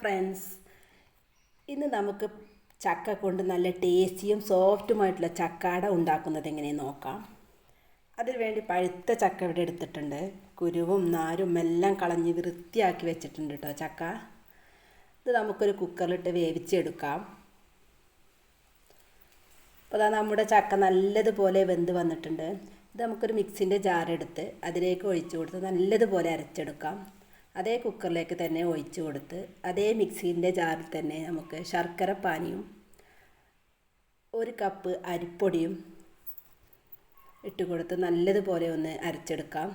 Friends ഇന്ന് നമുക്ക് ചക്ക കൊണ്ട് നല്ല ടേസ്റ്റിയും സോഫ്റ്റുമായിട്ടുള്ള ചക്കാട ഉണ്ടാക്കുന്നത് എങ്ങനെയെന്ന് നോക്കാം. അതിന് വേണ്ടി പഴുത്ത ചക്ക ഇവിടെ എടുത്തിട്ടുണ്ട്. കുരുവും നാരും എല്ലാം കളഞ്ഞ് വൃത്തിയാക്കി വെച്ചിട്ടുണ്ട് കേട്ടോ ചക്ക. ഇത് നമുക്കൊരു കുക്കറിലിട്ട് വേവിച്ചെടുക്കാം. അപ്പോൾ അതാ നമ്മുടെ ചക്ക നല്ലതുപോലെ വെന്ത് വന്നിട്ടുണ്ട്. ഇത് നമുക്കൊരു മിക്സിന്റെ ജാറെടുത്ത് അതിലേക്ക് ഒഴിച്ചു കൊടുത്ത് നല്ലതുപോലെ അരച്ചെടുക്കാം. അതേ കുക്കറിലേക്ക് തന്നെ ഒഴിച്ചു കൊടുത്ത് അതേ മിക്സിന്റെ ജാറിൽ തന്നെ നമുക്ക് ശർക്കര പാനിയും ഒരു കപ്പ് അരിപ്പൊടിയും ഇട്ട് കൊടുത്ത് നല്ലതുപോലെ ഒന്ന് അരച്ചെടുക്കാം.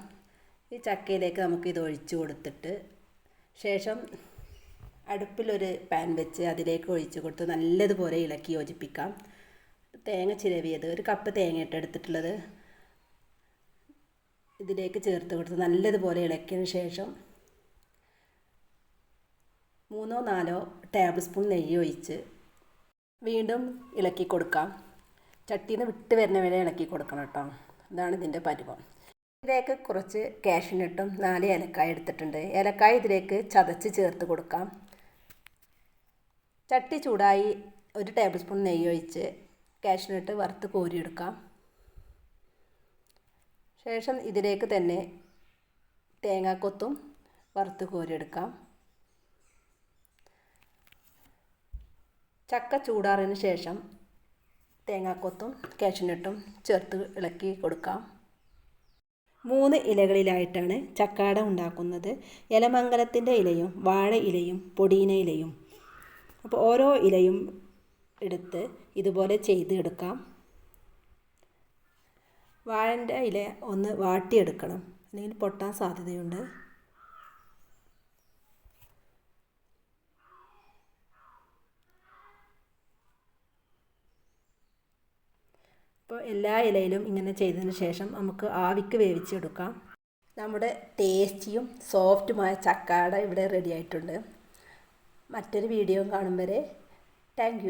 ഈ ചക്കയിലേക്ക് നമുക്ക് ഇത് ഒഴിച്ചു കൊടുത്തിട്ട് ശേഷം അടുപ്പിലൊരു പാൻ വെച്ച് അതിലേക്ക് ഒഴിച്ച് കൊടുത്ത് നല്ലതുപോലെ ഇളക്കി യോജിപ്പിക്കാം. തേങ്ങ ചിരവിയത് ഒരു കപ്പ് തേങ്ങ ഇട്ട് എടുത്തിട്ടുള്ളത് ഇതിലേക്ക് ചേർത്ത് കൊടുത്ത് നല്ലതുപോലെ ഇളക്കിയതിന് ശേഷം മൂന്നോ നാലോ ടേബിൾ സ്പൂൺ നെയ്യ് ഒഴിച്ച് വീണ്ടും ഇളക്കി കൊടുക്കാം. ചട്ടിയിൽ നിന്ന് വിട്ട് വരുന്ന വരെ ഇളക്കി കൊടുക്കണം കേട്ടോ അതാണ് ഇതിന്റെ പരുവം. ഇതിലേക്ക് കുറച്ച് കാഷ്യൂനട്ടും നാല് ഏലക്കായ എടുത്തിട്ടുണ്ട്. ഏലക്കായ ഇതിലേക്ക് ചതച്ച് ചേർത്ത് കൊടുക്കാം. ചട്ടി ചൂടായി ഒരു ടേബിൾ സ്പൂൺ നെയ്യ് ഒഴിച്ച് കാഷ്യൂനട്ട് വറുത്ത് കോരിയെടുക്കാം. ശേഷം ഇതിലേക്ക് തന്നെ തേങ്ങാക്കൊത്തും വറുത്ത് കോരിയെടുക്കാം. ചക്ക ചൂടാറിന് ശേഷം തേങ്ങാക്കൊത്തും കാഷ്യനട്ടും ചേർത്ത് ഇളക്കി കൊടുക്കാം. മൂന്ന് ഇലകളിലായിട്ടാണ് ചക്കാട ഉണ്ടാക്കുന്നത്. ഇലമംഗലത്തിന്റെ ഇലയും വാഴ ഇലയും പൊടീന ഇലയും. അപ്പോൾ ഓരോ ഇലയും എടുത്ത് ഇതുപോലെ ചെയ്ത് എടുക്കാം. വാഴന്റെ ഇല ഒന്ന് വാട്ടിയെടുക്കണം. അല്ലെങ്കിൽ പൊട്ടാൻ സാധ്യതയുണ്ട്. അപ്പോൾ എല്ലാ ഇലയിലും ഇങ്ങനെ ചെയ്തതിന് ശേഷം നമുക്ക് ആവിക്ക് വേവിച്ചെടുക്കാം. നമ്മുടെ ടേസ്റ്റിയും സോഫ്റ്റുമായ ചക്കാട ഇവിടെ റെഡി ആയിട്ടുണ്ട്. മറ്റൊരു വീഡിയോ കാണും വരെ. താങ്ക്